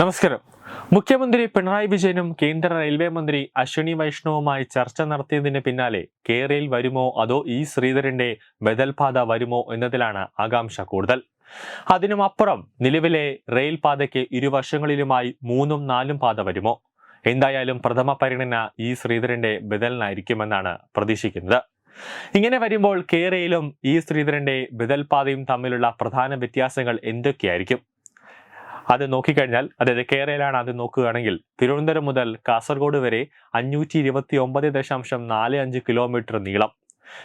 നമസ്കാരം. മുഖ്യമന്ത്രി പിണറായി വിജയനും കേന്ദ്ര റെയിൽവേ മന്ത്രി അശ്വിനി വൈഷ്ണവുമായി ചർച്ച നടത്തിയതിന് പിന്നാലെ കേരയിൽ വരുമോ അതോ ഇ ശ്രീധരന്റെ ബദൽപാത വരുമോ എന്നതിലാണ് ആകാംക്ഷ കൂടുതൽ. അതിനുമപ്പുറം നിലവിലെ റെയിൽ പാതയ്ക്ക് ഇരുവശങ്ങളിലുമായി മൂന്നും നാലും പാത വരുമോ? എന്തായാലും പ്രഥമ പരിഗണന ഇ ശ്രീധരന്റെ ബദലിനായിരിക്കുമെന്നാണ് പ്രതീക്ഷിക്കുന്നത്. ഇങ്ങനെ വരുമ്പോൾ കേരയിലും ഇ ശ്രീധരന്റെ ബദൽപാതയും തമ്മിലുള്ള പ്രധാന വ്യത്യാസങ്ങൾ എന്തൊക്കെയായിരിക്കും? അത് നോക്കിക്കഴിഞ്ഞാൽ അതായത് കേരളയിലാണ് അത് നോക്കുകയാണെങ്കിൽ തിരുവനന്തപുരം മുതൽ കാസർഗോഡ് വരെ അഞ്ഞൂറ്റി ഇരുപത്തി ഒമ്പത് ദശാംശം നാല് അഞ്ച് കിലോമീറ്റർ നീളം.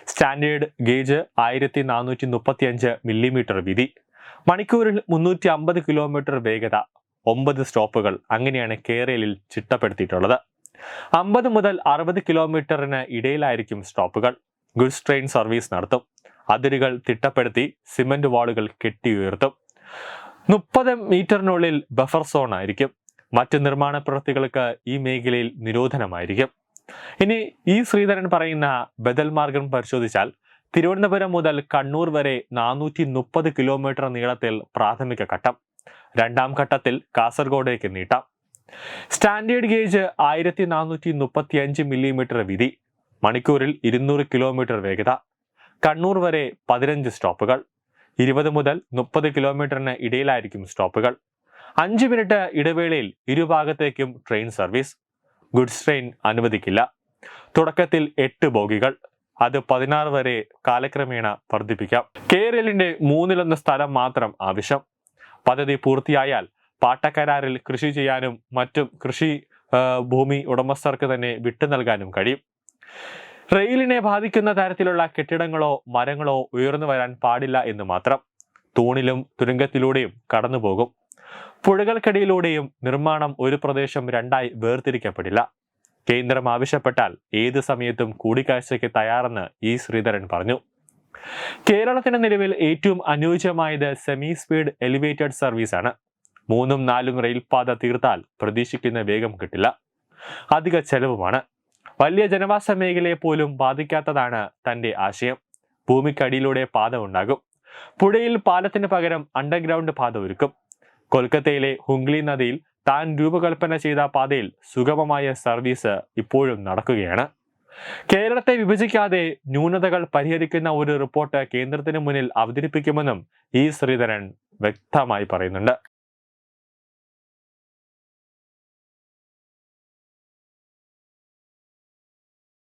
സ്റ്റാൻഡേർഡ് ഗേജ് ആയിരത്തി നാനൂറ്റി മുപ്പത്തി അഞ്ച് മില്ലിമീറ്റർ വീതി. മണിക്കൂറിൽ മുന്നൂറ്റി അമ്പത് കിലോമീറ്റർ വേഗത. ഒമ്പത് സ്റ്റോപ്പുകൾ അങ്ങനെയാണ് കേരളയിൽ ചിട്ടപ്പെടുത്തിയിട്ടുള്ളത്. അമ്പത് മുതൽ അറുപത് കിലോമീറ്ററിന് ഇടയിലായിരിക്കും സ്റ്റോപ്പുകൾ. ഗുഡ്സ് ട്രെയിൻ സർവീസ് നടത്തും. അതിരുകൾ തിട്ടപ്പെടുത്തി സിമന്റ് വാളുകൾ കെട്ടിയുയർത്തും. മുപ്പത് മീറ്ററിനുള്ളിൽ ബഫർ സോൺ ആയിരിക്കും മറ്റ് നിർമ്മാണ പ്രവൃത്തികൾക്ക് ഈ മേഖലയിൽ നിരോധനമായിരിക്കും. ഇനി ഈ ശ്രീധരൻ പറയുന്ന ബദൽ മാർഗം പരിശോധിച്ചാൽ തിരുവനന്തപുരം മുതൽ കണ്ണൂർ വരെ നാനൂറ്റി മുപ്പത് കിലോമീറ്റർ നീളത്തിൽ പ്രാഥമിക ഘട്ടം. രണ്ടാം ഘട്ടത്തിൽ കാസർഗോഡേക്ക് നീട്ടാം. സ്റ്റാൻഡേർഡ് ഗേജ് ആയിരത്തി നാനൂറ്റി മുപ്പത്തി അഞ്ച് മില്ലിമീറ്റർ വീതി. മണിക്കൂറിൽ ഇരുന്നൂറ് കിലോമീറ്റർ വേഗത. കണ്ണൂർ വരെ പതിനഞ്ച് സ്റ്റോപ്പുകൾ. ഇരുപത് മുതൽ മുപ്പത് കിലോമീറ്ററിന് ഇടയിലായിരിക്കും സ്റ്റോപ്പുകൾ. അഞ്ച് മിനിറ്റ് ഇടവേളയിൽ ഇരുഭാഗത്തേക്കും ട്രെയിൻ സർവീസ്. ഗുഡ്സ് ട്രെയിൻ അനുവദിക്കില്ല. തുടക്കത്തിൽ എട്ട് ബോഗികൾ. അത് പതിനാറ് വരെ കാലക്രമേണ വർദ്ധിപ്പിക്കാം. കേരളിന്റെ മൂന്നിലൊന്ന് സ്ഥലം മാത്രം ആവശ്യം. പദ്ധതി പൂർത്തിയായാൽ പാട്ടക്കരാറിൽ കൃഷി ചെയ്യാനും മറ്റും കൃഷി ഭൂമി ഉടമസ്ഥർക്ക് തന്നെ വിട്ടു നൽകാനും കഴിയും. റെയിലിനെ ബാധിക്കുന്ന തരത്തിലുള്ള കെട്ടിടങ്ങളോ മരങ്ങളോ ഉയർന്നു വരാൻ പാടില്ല എന്ന് മാത്രം തൂണിലും തുരങ്കത്തിലൂടെയും കടന്നുപോകും പുഴകൾക്കിടയിലൂടെയും നിർമ്മാണം ഒരു പ്രദേശം രണ്ടായി വേർതിരിക്കപ്പെടില്ല. കേന്ദ്രം ആവശ്യപ്പെട്ടാൽ ഏത് സമയത്തും കൂടിക്കാഴ്ചയ്ക്ക് തയ്യാറെന്ന് ഇ ശ്രീധരൻ പറഞ്ഞു. കേരളത്തിന് നിലവിൽ ഏറ്റവും അനുയോജ്യമായത് സെമി സ്പീഡ് എലിവേറ്റഡ് സർവീസ് ആണ്. മൂന്നും നാലും റെയിൽപാത തീർത്താൽ പ്രതീക്ഷിക്കുന്ന വേഗം കിട്ടില്ല. അധിക ചെലവുമാണ്. വലിയ ജനവാസ മേഖലയെ പോലും ബാധിക്കാത്തതാണ് തന്റെ ആശയം. ഭൂമിക്കടിയിലൂടെ പാത ഉണ്ടാകും. പുഴയിൽ പാലത്തിന് പകരം അണ്ടർഗ്രൗണ്ട് പാത ഒരുക്കും. കൊൽക്കത്തയിലെ ഹുംഗ്ലി നദിയിൽ താൻ രൂപകൽപ്പന ചെയ്ത പാതയിൽ സുഗമമായ സർവീസ് ഇപ്പോഴും നടക്കുകയാണ്. കേരളത്തെ വിഭജിക്കാതെ ന്യൂനതകൾ പരിഹരിക്കുന്ന ഒരു റിപ്പോർട്ട് കേന്ദ്രത്തിന് മുന്നിൽ അവതരിപ്പിക്കുമെന്നും ഇ ശ്രീധരൻ വ്യക്തമായി പറയുന്നുണ്ട്.